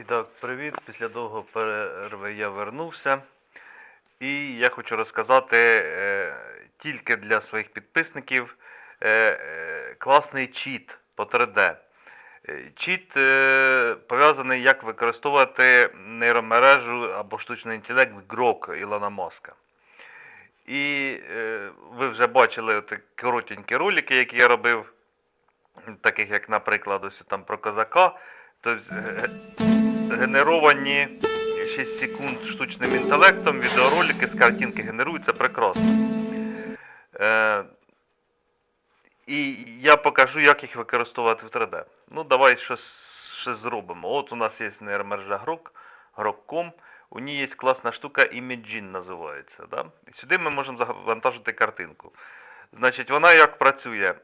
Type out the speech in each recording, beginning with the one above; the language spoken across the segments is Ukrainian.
І так, привіт. Після довгого перерви я вернувся. І я хочу розказати е, тільки для своїх підписників е, е, класний чіт по 3D. Е, Чіт е, пов'язаний, як використовувати нейромережу або штучний інтелект Grok Ілона Маска. І е, ви вже бачили от коротенькі ролики, які я робив, таких як, наприклад, ось там про козака. Тобто, е, генеровані 6 секунд штучним інтелектом, відеоролики з картинки генеруються прекрасно. Е, і я покажу, як їх використовувати в 3D. Ну, давай щось, щось зробимо. От у нас є нейромережа Grok, Grok.com. У ній є класна штука Imagine називається. Да? І сюди ми можемо завантажити картинку. Значить, вона як працює?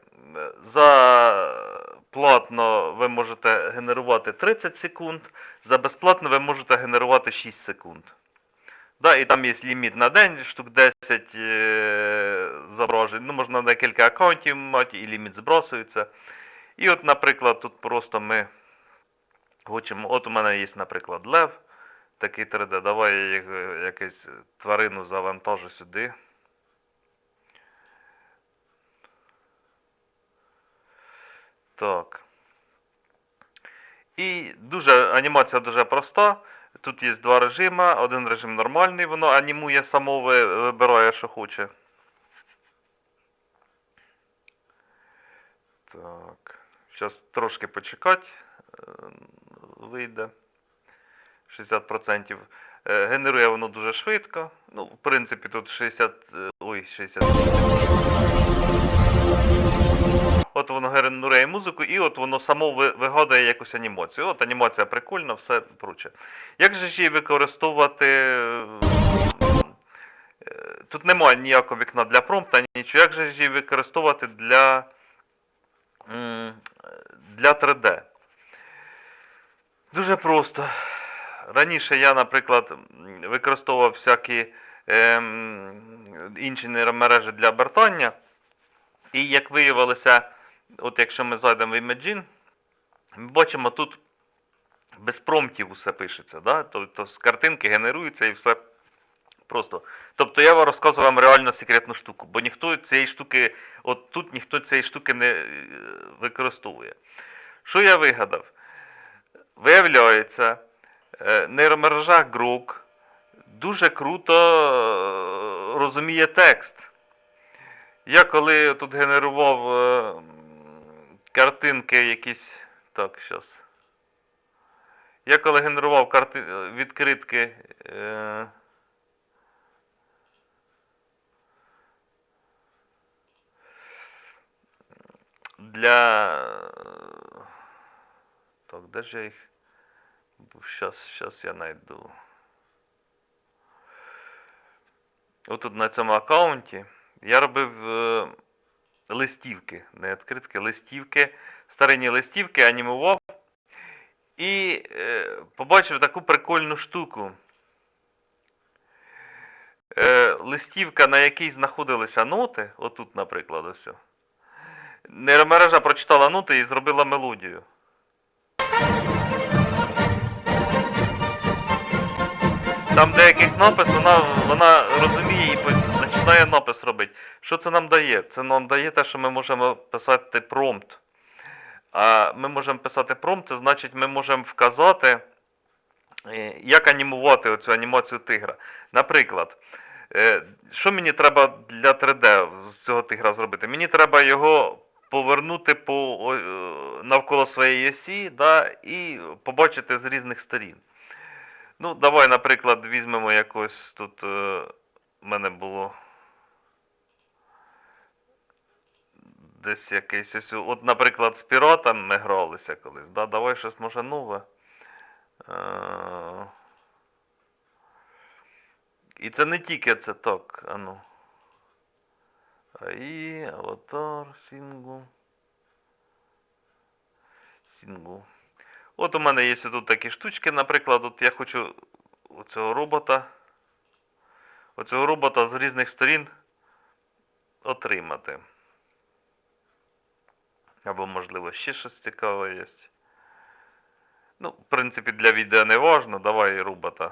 За платно ви можете генерувати 30 секунд, за безплатно ви можете генерувати 6 секунд. Да, і там є ліміт на день, штук 10 е, зображень. Ну, можна декілька аккаунтів мати, і ліміт збросується. І от, наприклад, тут просто ми хочемо. От у мене є, наприклад, лев. Такий 3D. Давай я е, якусь тварину завантажу сюди. Так. І дуже, анімація дуже проста. Тут є два режими. Один режим нормальний, воно анімує само, вибирає, що хоче. Так. Зараз трошки почекати. е, Вийде. 60%. Е, Генерує воно дуже швидко. Ну, в принципі, тут 60. е, Ой, 60. От воно генерує музику і от воно само вигадує якусь анімацію. От анімація прикольна, все проче. Як же ж її використовувати? е, Тут немає ніякого вікна для промпта, нічого. Як же ж її використовувати для, для 3D? Дуже просто. Раніше я, наприклад, використовував всякі ем, інші нейромережі для обертання. І як виявилося, от якщо ми зайдемо в Imagine, ми бачимо тут без промптів усе пишеться, да? тобто з картинки генерується і все просто. Тобто я вам розказую вам реально секретну штуку, бо ніхто цієї штуки, от тут ніхто цієї штуки не е, використовує. Що я вигадав? Виявляється, е, нейромережа Grok дуже круто е, розуміє текст. Я коли тут генерував картинки якісь. Так, зараз. Я коли генерував карти... е, відкритки. Е... Для. Так, де ж я їх? Щас, щас я знайду. Отут на цьому аккаунті я робив е, листівки, не відкритки, листівки, старинні листівки, анімував і е, побачив таку прикольну штуку. Е, листівка, на якій знаходилися ноти, отут, наприклад, ось. Нейромережа прочитала ноти і зробила мелодію. Там де якийсь напис, вона, вона розуміє і починає напис робити. Що це нам дає? Це нам дає те, що ми можемо писати промпт. А ми можемо писати промпт, це значить ми можемо вказати, е, як анімувати оцю анімацію тигра. Наприклад, е, що мені треба для 3D з цього тигра зробити? Мені треба його повернути по, е, навколо своєї осі да, і побачити з різних сторін. Ну, давай, наприклад, візьмемо якось тут. в мене було десь якийсь ось. От, наприклад, з піратом ми гралися колись. Да? Давай щось може нове. Е, І це не тільки це так, а ну. АІ, аватар, сінгу. Сінгу. От у мене є тут такі штучки, наприклад, от я хочу оцього робота, оцього робота з різних сторін отримати. Або, можливо, ще щось цікаве є. Ну, в принципі, для відео не важно. Давай робота.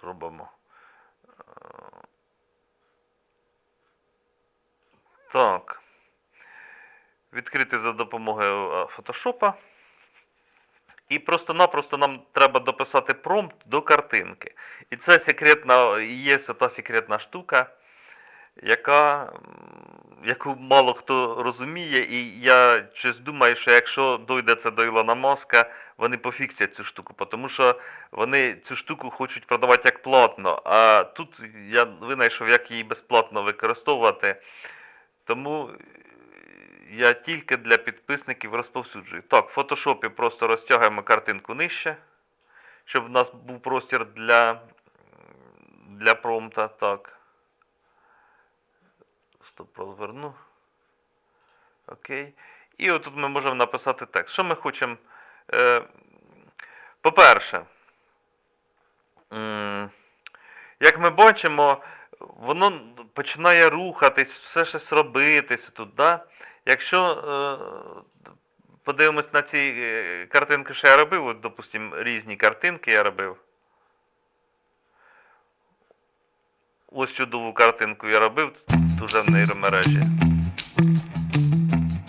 Зробимо. Так. Відкрити за допомогою е, фотошопа. І просто-напросто нам треба дописати промпт до картинки. І це секретна, є та секретна штука, яка, яку мало хто розуміє, і я щось думаю, що якщо дойде це до Ілона Маска, вони пофіксять цю штуку, тому що вони цю штуку хочуть продавати як платно, а тут я винайшов, як її безплатно використовувати. Тому я тільки для підписників розповсюджую. Так, в фотошопі просто розтягуємо картинку нижче, щоб в нас був простір для, для промпта. Так. Стоп, розверну. Окей. І отут ми можемо написати текст. Що ми хочемо? Е, по-перше, як ми бачимо, воно починає рухатись, все щось робитися тут, да? Якщо е, подивимось на ці е, картинки, що я робив, от, допустим, різні картинки я робив. Ось чудову картинку я робив, дуже в нейромережі.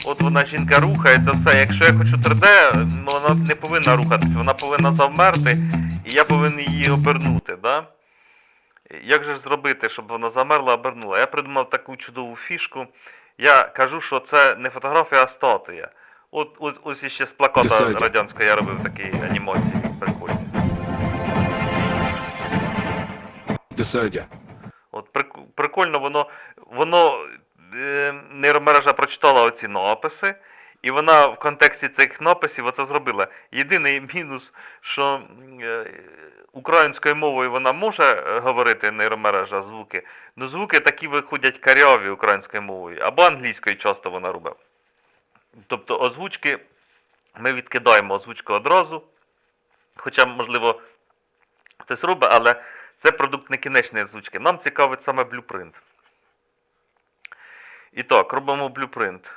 От вона жінка рухається, все. Якщо я хочу 3D, ну, вона не повинна рухатися, вона повинна завмерти, і я повинен її обернути, да? Як же зробити, щоб вона замерла, обернула? Я придумав таку чудову фішку. Я кажу, що це не фотографія, а статуя. От, от ось іще з плаката радянського я робив такі анімації прикольні. От прик- прикольно воно, воно е, нейромережа прочитала оці написи, і вона в контексті цих написів оце зробила. Єдиний мінус, що е, українською мовою вона може е, говорити нейромережа звуки, але звуки такі виходять каряві українською мовою, або англійською часто вона робить. Тобто озвучки ми відкидаємо озвучку одразу, хоча, можливо, хтось робить, але це продукт не кінечної озвучки. Нам цікавить саме блюпринт. І так, робимо блюпринт.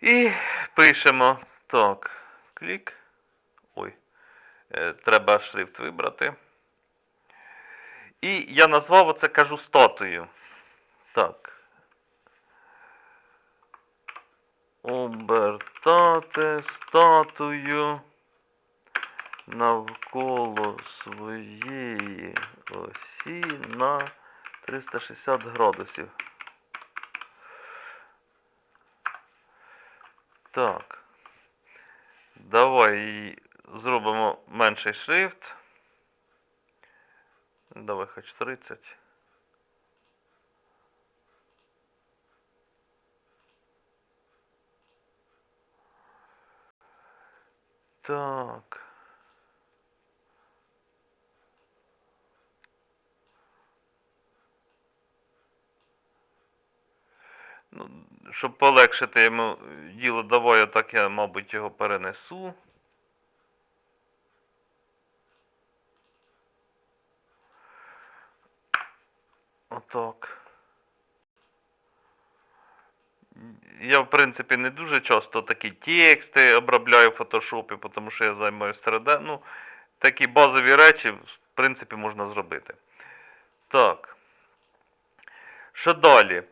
І пишемо. Так, клік. Ой. е, Треба шрифт вибрати. І я назвав оце, кажу, статую. Так. Обертати статую навколо своєї осі на 360 градусів. Так. Давай зробимо менший шрифт. Давай хоч 30. Так. Ну, щоб полегшити йому діло, давай так я, мабуть, його перенесу. Отак. Я, в принципі, не дуже часто такі тексти обробляю в фотошопі, тому що я займаюся 3D. Ну, такі базові речі, в принципі, можна зробити. Так. Що далі?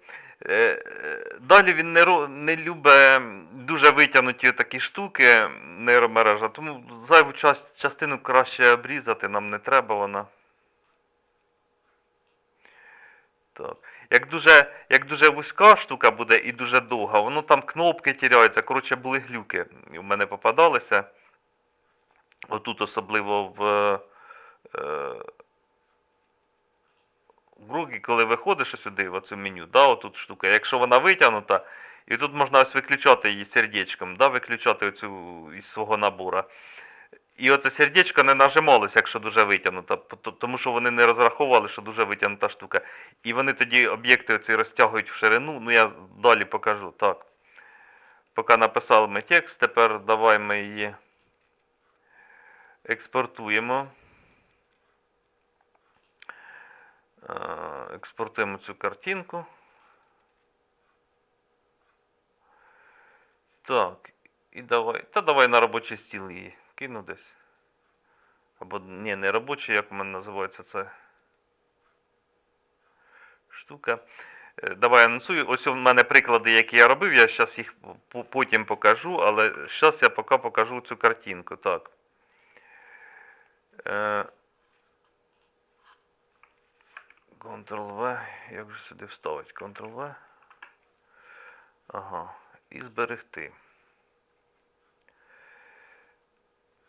Е, е, Далі він не, не любить дуже витягнуті такі штуки нейромережа, тому зайву частину краще обрізати, нам не треба вона. Так. Як дуже, як дуже вузька штука буде і дуже довга, воно там кнопки тіряються. Коротше, були глюки. У мене попадалися. Отут особливо в, е, руки, коли виходиш сюди, в оцю меню, да, отут штука. Якщо вона витягнута, і тут можна ось виключати її сердечком, да, виключати оцю із свого набора. І оце сердечко не нажималося, якщо дуже витягнуто, тому що вони не розраховували, що дуже витягнута штука. І вони тоді об'єкти оці розтягують в ширину, ну я далі покажу. Так. Поки написали ми текст, тепер давай ми її експортуємо. Е, Експортуємо цю картинку. Так. І давай. Та давай на робочий стіл її. Кину десь. Або ні, не робочий, як у мене називається це. Штука. Е, Давай анонсую. Ось у мене приклади, які я робив, я зараз їх потім покажу, але зараз я поки покажу цю картинку. Так. Е, Ctrl-V. Як же сюди вставити? Ctrl-V. Ага. І зберегти.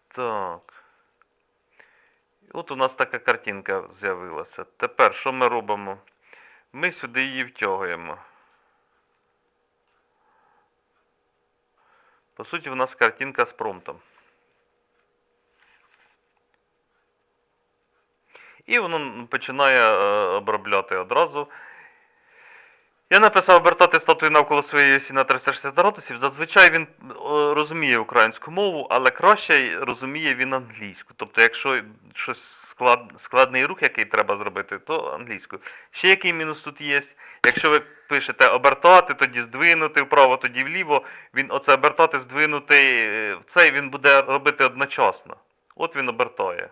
Так. От у нас така картинка з'явилася. Тепер що ми робимо? Ми сюди її втягуємо. По суті, у нас картинка з промптом. І воно починає е, обробляти одразу. Я написав обертати статую навколо своєї осі на 360 градусів. Зазвичай він е, розуміє українську мову, але краще розуміє він англійську. Тобто, якщо щось склад, складний рух, який треба зробити, то англійською. Ще який мінус тут є. Якщо ви пишете обертати, тоді здвинути вправо, тоді вліво, він оце обертати, здвинути цей він буде робити одночасно. От він обертає.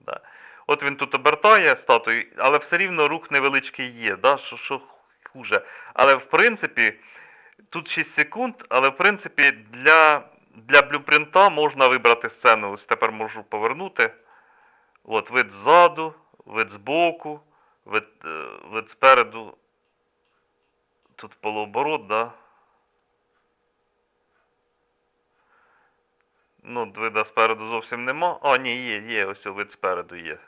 Да. От він тут обертає статую, але все рівно рух невеличкий є, да? що, що хуже. Але в принципі, тут 6 секунд, але в принципі для, для блюпринта можна вибрати сцену. Ось тепер можу повернути. От вид ззаду, вид збоку, вид, е, вид спереду. Тут полуоборот, да? Ну, вида спереду зовсім нема. А, ні, є, є, ось вид спереду є.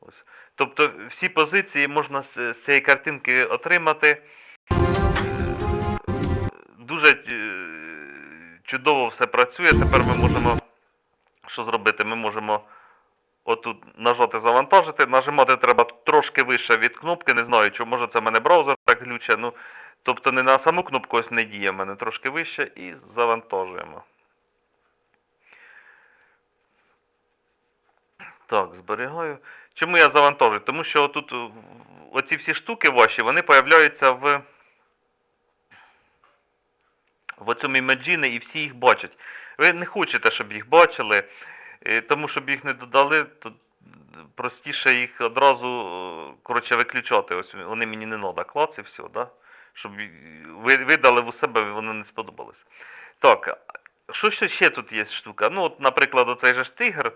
Ось. Тобто всі позиції можна з, цієї картинки отримати. Дуже е, чудово все працює. Тепер ми можемо що зробити? Ми можемо отут нажати завантажити. Нажимати треба трошки вище від кнопки. Не знаю, чи може це в мене браузер так глюче. Ну, тобто не на саму кнопку ось не діє в мене трошки вище і завантажуємо. Так, зберігаю. Чому я завантажую? Тому що тут е, оці всі штуки ваші, вони появляються в в оцьому імеджіни і всі їх бачать. Ви не хочете, щоб їх бачили, е, тому щоб їх не додали, то простіше їх одразу е, коротше, виключати. Ось вони мені не треба, клац все, да? щоб ви видали в у себе, воно не сподобалось. Так, що ще тут є штука? Ну, от, наприклад, оцей же ж тигр.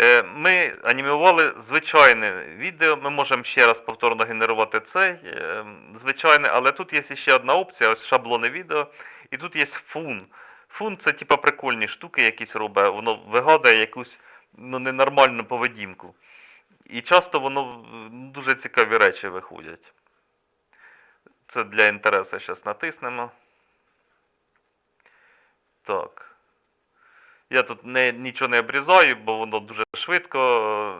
Е, Ми анімували звичайне відео, ми можемо ще раз повторно генерувати цей е, звичайне, але тут є ще одна опція, ось шаблони відео, і тут є фун. Фун це типа прикольні штуки якісь робить, воно вигадує якусь ну, ненормальну поведінку. І часто воно ну, дуже цікаві речі виходять. Це для інтересу зараз натиснемо. Так. Я тут не, нічого не обрізаю, бо воно дуже швидко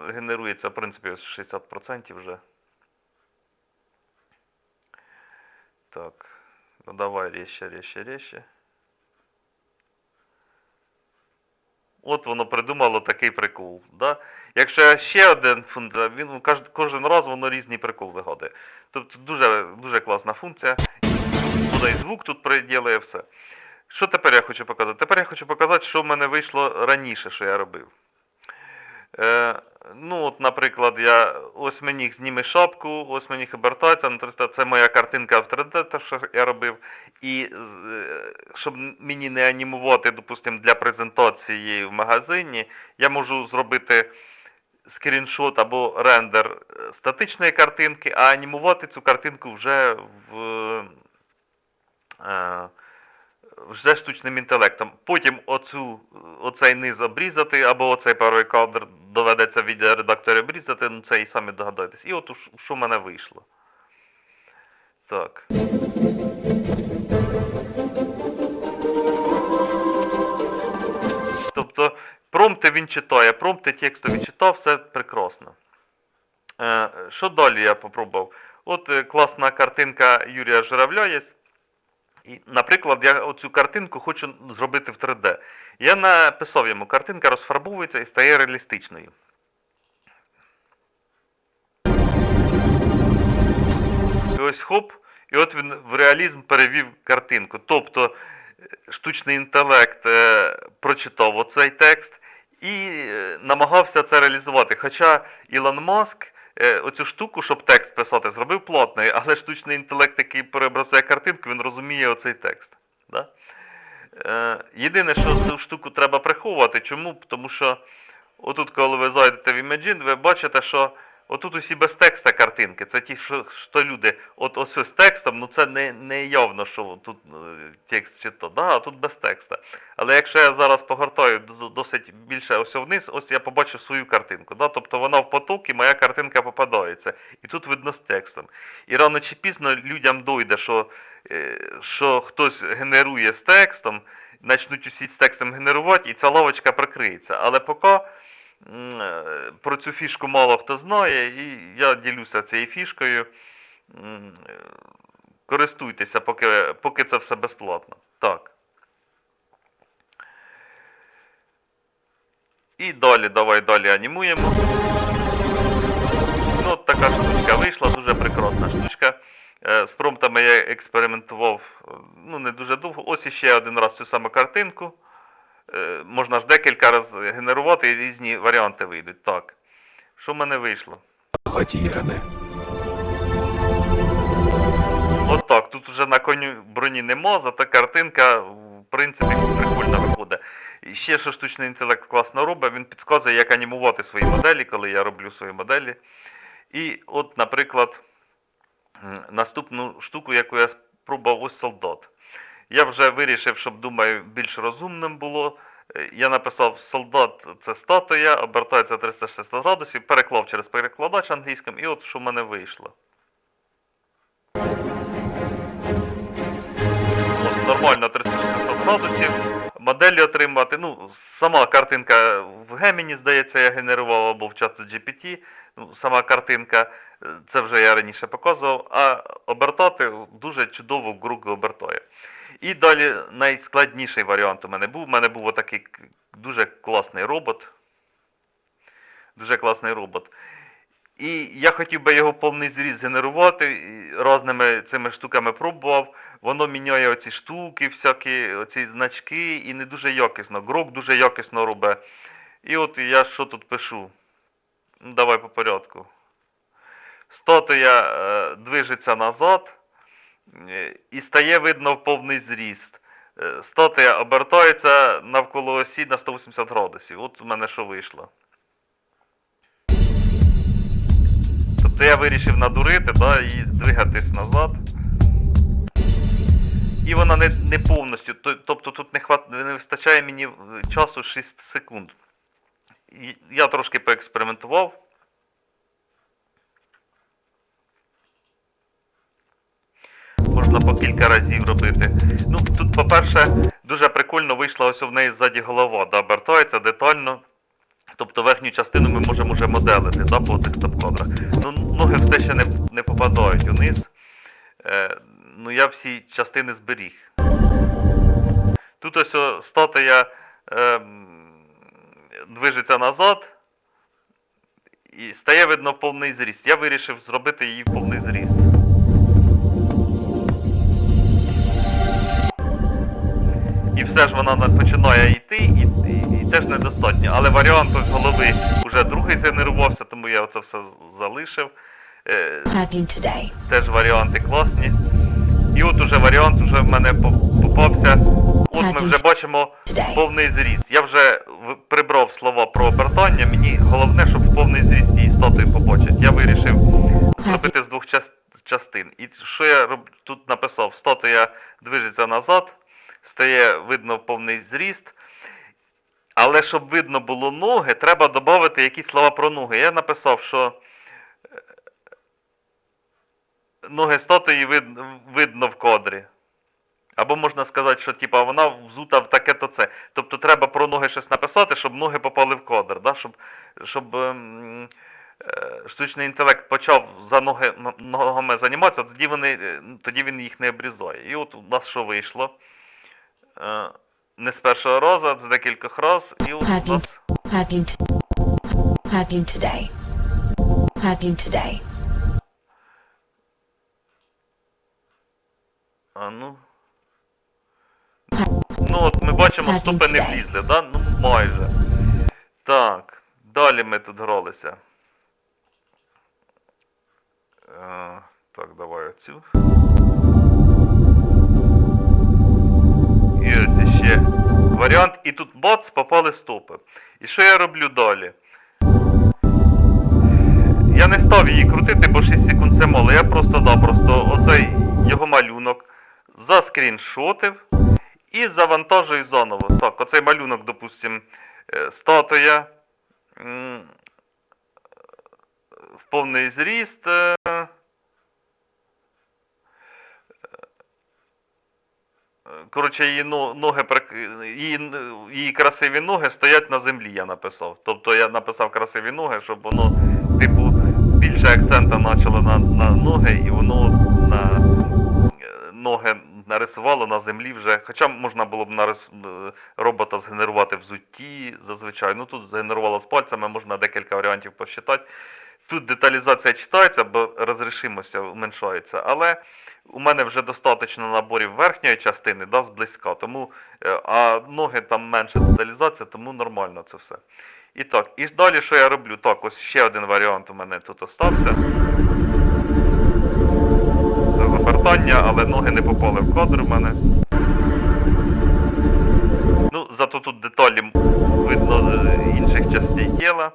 е, генерується, в принципі, 60% вже. Так. Ну давай ріще, ріще, ріще. От воно придумало такий прикол. Да? Якщо ще один функція, він кожен, раз воно різний прикол вигадує. Тобто дуже, дуже класна функція. Воно і звук тут приділає все. Що тепер я хочу показати? Тепер я хочу показати, що в мене вийшло раніше, що я робив. Е, ну, от, наприклад, я ось мені зніме шапку, ось мені обертається це моя картинка в 3D, те, що я робив. І е, щоб мені не анімувати, допустимо, для презентації в магазині, я можу зробити скріншот або рендер е, статичної картинки, а анімувати цю картинку вже в. Вже штучним інтелектом. Потім оцю, оцей низ обрізати, або оцей перший кадр доведеться від редактора обрізати, ну це і самі догадаєтесь. І от що в мене вийшло. Так. Тобто промпти він читає, промпти тексту він читав, все прекрасно. Е, що далі я попробував? От е, класна картинка Юрія Журавля є. І, наприклад, я оцю картинку хочу зробити в 3D. Я написав йому, картинка розфарбовується і стає реалістичною. І ось хоп, і от він в реалізм перевів картинку. Тобто штучний інтелект е, прочитав оцей текст і е, намагався це реалізувати. Хоча Ілон Маск е, оцю штуку, щоб текст писати, зробив плотний, але штучний інтелект, який переобразує картинку, він розуміє оцей текст. Да? Е, єдине, що цю штуку треба приховувати. Чому? Тому що отут, коли ви зайдете в Imagine, ви бачите, що отут усі без текста картинки. Це ті, що, що люди, от ось з текстом, ну це не, не явно, що тут е, текст чи то, да, а тут без текста. Але якщо я зараз погортаю досить більше ось вниз, ось я побачу свою картинку. Да? Тобто вона в потокі, моя картинка попадається. І тут видно з текстом. І рано чи пізно людям дойде, що, е, що хтось генерує з текстом, почнуть усі з текстом генерувати, і ця лавочка прикриється. Але поки про цю фішку мало хто знає, і я ділюся цією фішкою. Користуйтеся, поки, поки це все безплатно. Так. І далі, давай далі анімуємо. Ну, от така штучка вийшла, дуже прекрасна штучка. Е, З промптами я експериментував е, ну, не дуже довго. Ось іще один раз цю саму картинку. Е, Можна ж декілька разів генерувати і різні варіанти вийдуть. Так. Що в мене вийшло? Готіране. От так, тут вже на коню броні нема, зато картинка, в принципі, прикольно виходить. І ще що штучний інтелект класно робить, він підказує, як анімувати свої моделі, коли я роблю свої моделі. І от, наприклад, наступну штуку, яку я спробував, ось солдат. Я вже вирішив, щоб, думаю, більш розумним було. Е, Я написав солдат це статуя, обертається 360 градусів, переклав через перекладач англійським, і от що в мене вийшло. От, нормально 360 градусів. Моделі отримати. Ну, сама картинка в Gemini, здається, я генерував або в чату GPT. Ну, сама картинка, е, це вже я раніше показував, а обертати дуже чудово Google обертає. І далі найскладніший варіант у мене був. У мене був отакий дуже класний робот. Дуже класний робот. І я хотів би його повний зріз генерувати, і різними цими штуками пробував. Воно міняє оці штуки, всякі, оці значки, і не дуже якісно. Грок дуже якісно робить. І от я що тут пишу? Ну, давай по порядку. Статуя е, движеться назад і стає видно в повний зріст. Е, Статуя обертається навколо осі на 180 градусів. От у мене що вийшло. Тобто я вирішив надурити, да, і двигатись назад. І вона не, не повністю, тобто тут не, хват, не вистачає мені часу 6 секунд. Я трошки поекспериментував. Можна по кілька разів робити. Ну, тут, по-перше, дуже прикольно вийшла ось в неї ззаді голова, да, обертається детально. Тобто верхню частину ми можемо вже моделити, да, по цих стоп-кадрах. Ну, ноги все ще не, не попадають униз. Е, ну я всі частини зберіг. Тут ось о, статуя е, движеться назад і стає видно повний зріст. Я вирішив зробити її повний зріст. Все вона починає йти і, і, і теж недостатньо. Але варіант ось голови вже другий згенерувався, тому я це все залишив. Е, теж варіанти класні. І от уже варіант уже в мене попався. От ми вже бачимо повний зріст. Я вже прибрав слова про обертання, мені головне, щоб в повний зріст її статую побачити. Я вирішив зробити з двох частин. І що я роб... тут написав? Статуя движеться назад, стає видно повний зріст. Але щоб видно було ноги, треба додати якісь слова про ноги. Я написав, що ноги статуї вид, видно в кадрі. Або можна сказати, що типа, вона взута в таке-то це. Тобто треба про ноги щось написати, щоб ноги попали в кадр. Да? Щоб, щоб ем, е, штучний інтелект почав за ноги, ногами займатися, тоді, вони, е, тоді він їх не обрізає. І от у нас що вийшло? Е, не з першого разу, а з декількох разів. І у нас today. Today. А ну. Ну от ми бачимо, стопи не влізли, да? Ну майже. Так, далі ми тут гралися. Е, так, давай оцю. Ще варіант. І тут бац, попали стопи. І що я роблю далі? Я не став її крутити, бо 6 секунд це мало. Я просто-напросто оцей його малюнок заскріншотив і завантажую заново. Так, оцей малюнок, допустим, е, статуя в повний зріст. Коротше, її ноги її, її красиві ноги стоять на землі, я написав. Тобто я написав красиві ноги, щоб воно, типу, більше акцента почало на, на ноги і воно на е, ноги нарисувало на землі вже. Хоча можна було б нарис... е, робота згенерувати в зутті зазвичай. Ну тут згенерувало з пальцями, можна декілька варіантів посчитати. Тут деталізація читається, бо розрішимость уменшається, але у мене вже достатньо наборів верхньої частини, да, зблизька, тому, е, а ноги там менша деталізація, тому нормально це все. І так, і далі що я роблю? Так, ось ще один варіант у мене тут остався. Це запертання, але ноги не попали в кадр у мене. Ну, зато тут деталі видно інших частей тіла.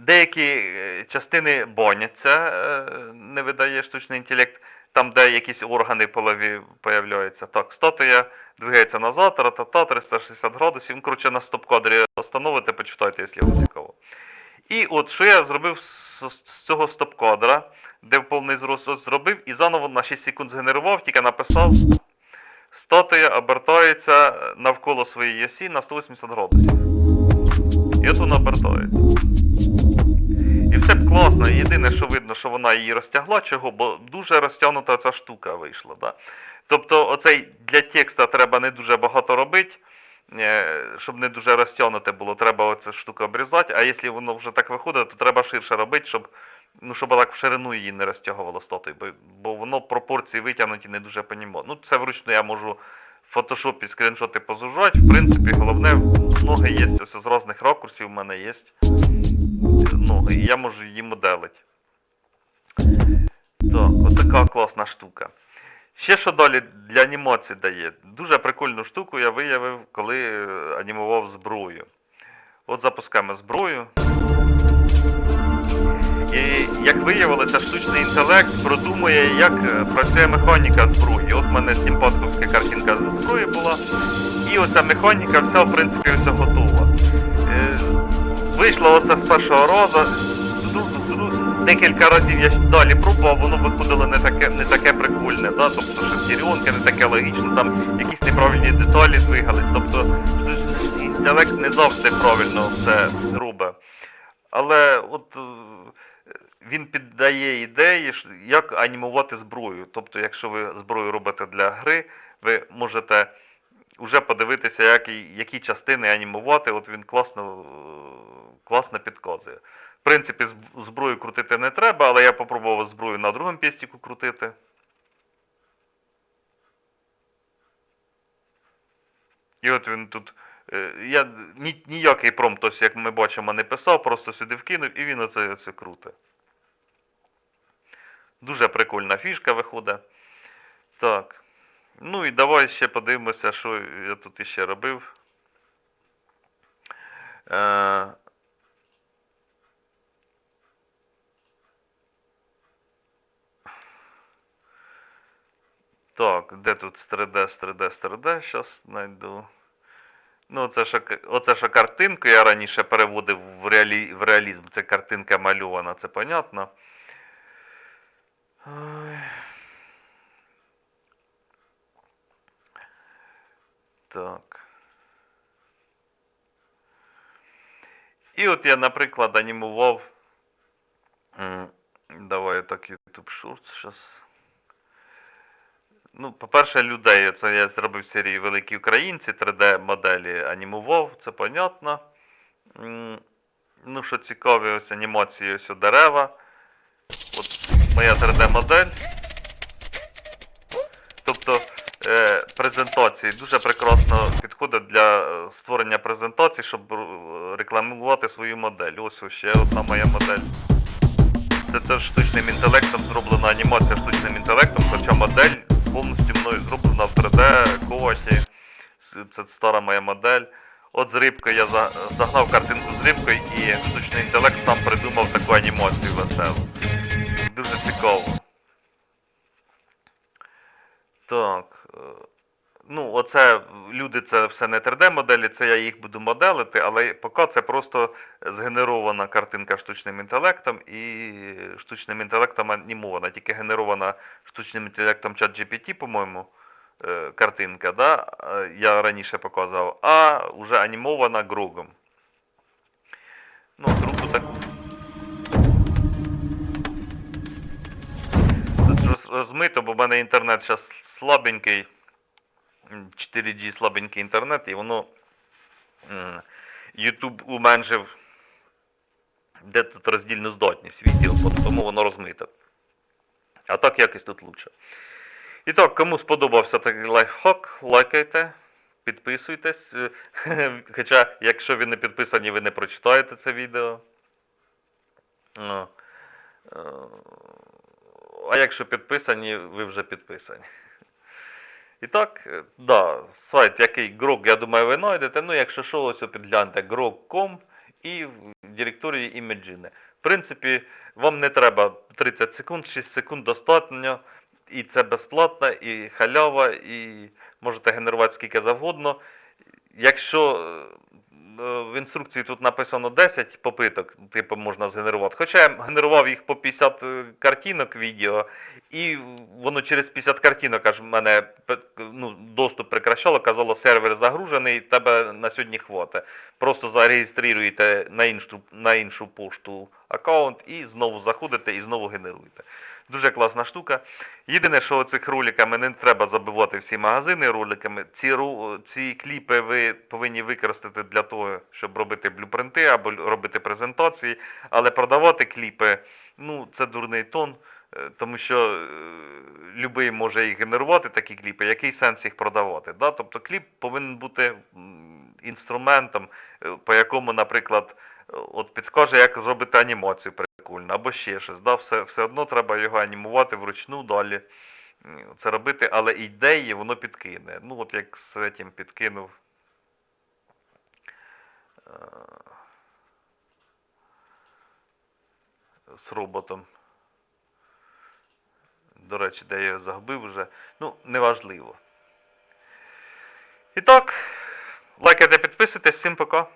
Деякі е, частини боняться, е, не видає штучний інтелект, там, де якісь органи полові появляються. Так, статуя двигається назад, ратата, 360 градусів. Ну, коротше, на стоп-кадрі остановите, почитайте, якщо вам цікаво. І от що я зробив з, з цього стоп-кадра, де повний зрост зробив, і заново на 6 секунд згенерував, тільки написав, статуя обертається навколо своєї осі на 180 градусів. І от вона обертається. Класно. Єдине, що видно, що вона її розтягла, чого, бо дуже розтягнута ця штука вийшла. Да? Тобто оцей для текста треба не дуже багато робити, е, щоб не дуже розтягнуте було, треба оця штука обрізати, а якщо воно вже так виходить, то треба ширше робити, щоб, ну, щоб так в ширину її не розтягувало статуї, бо, бо воно пропорції витягнуті не дуже понімає. Ну це вручну я можу в фотошопі скріншоти позужати. В принципі, головне, ноги є ось з різних ракурсів в мене є і я можу її моделити. Так, отака класна штука. Ще що далі для анімації дає. Дуже прикольну штуку я виявив, коли е, анімував зброю. От запускаємо зброю. І як виявилося, штучний інтелект продумує, як е, працює механіка зброї. От в мене стімпанковська картинка зброї була. І оця механіка вся, в принципі, все готова. Вийшло оце з першого разу. Декілька разів я далі пробував, воно виходило не таке, не таке прикольне, да? тобто шестеренки не таке логічне, там якісь неправильні деталі двигались. Тобто інтелект не завжди правильно все робить. Але от е, він піддає ідеї, як анімувати зброю. Тобто, якщо ви зброю робите для гри, ви можете вже подивитися, як, і- які частини анімувати. От він класно, е, класно підказує. В принципі, зброю крутити не треба, але я попробував зброю на другому пістіку крутити. І от він тут. е, Я ні, ніякий промпт, ось як ми бачимо, не писав, просто сюди вкинув і він оце, оце круте. Дуже прикольна фішка виходить. Так. Ну і давай ще подивимося, що я тут іще робив. Е, Так, де тут 3D, з 3D, 3D, зараз знайду. Ну, що, к- оце що картинку я раніше переводив в, реалі, в реалізм. Це картинка мальована, це понятно. Так. І от я, наприклад, анімував. Давай так YouTube Shorts зараз. Ну, по-перше, людей. Це я зробив серію Великі Українці, 3D-моделі анімував, це понятно. Ну, що цікаві, ось анімації, ось у дерева. От моя 3D-модель. Тобто, е, презентації. Дуже прекрасно підходить для е, створення презентацій, щоб рекламувати свою модель. Ось ось ще одна моя модель. Це теж штучним інтелектом зроблена анімація штучним інтелектом, хоча модель повністю мною зроблена в 3D, коаті. Це стара моя модель. От з рибкою я загнав картинку з рибкою і штучний інтелект сам придумав таку анімацію веселу. Дуже цікаво. Так. Ну, оце люди це все не 3D-моделі, це я їх буду моделити, але поки це просто згенерована картинка штучним інтелектом і штучним інтелектом анімована, тільки генерована штучним інтелектом ChatGPT, по-моєму, е, картинка, да? е, я раніше показував, а вже анімована Грогом. Ну, групу таку. Розмито, бо в мене інтернет зараз слабенький. М, 4G слабенький інтернет, і воно YouTube уменшив де тут роздільну здатність відділ, тому воно розмите. А так якось тут лучше. І так, кому сподобався такий лайфхак, лайкайте, підписуйтесь. Хоча, якщо ви не підписані, ви не прочитаєте це відео. Ну, е, А якщо підписані, ви вже підписані. І так, е, да, сайт який GROG, я думаю, ви знайдете. Ну, якщо що, ось підгляньте grog.com і в директорії Імеджини. В принципі, вам не треба 30 секунд, 6 секунд достатньо. І це безплатно, і халява, і можете генерувати скільки завгодно. Якщо е, в інструкції тут написано 10 попиток, типу можна згенерувати. Хоча я генерував їх по 50 е, картинок відео, і воно через 50 картинок аж в мене ну, доступ прекращало, казало, сервер загружений, тебе на сьогодні хватить. Просто зареєструєте на іншу, на іншу пошту аккаунт і знову заходите і знову генеруєте. Дуже класна штука. Єдине, що цих роликами не треба забивати всі магазини роликами. Ці, ці кліпи ви повинні використати для того, щоб робити блюпринти або робити презентації, але продавати кліпи, ну, це дурний тон, е, тому що е, любий може їх генерувати, такі кліпи, який сенс їх продавати. Да? Тобто кліп повинен бути інструментом, е, по якому, наприклад, от підскаже, як зробити анімацію прикольно, або ще щось. Да? Все, все одно треба його анімувати вручну далі. Це робити, але ідеї воно підкине. Ну от як з цим підкинув. е, З роботом. До речі, де я його загубив вже. Ну, неважливо. І так, лайкайте, підписуйтесь, всім пока.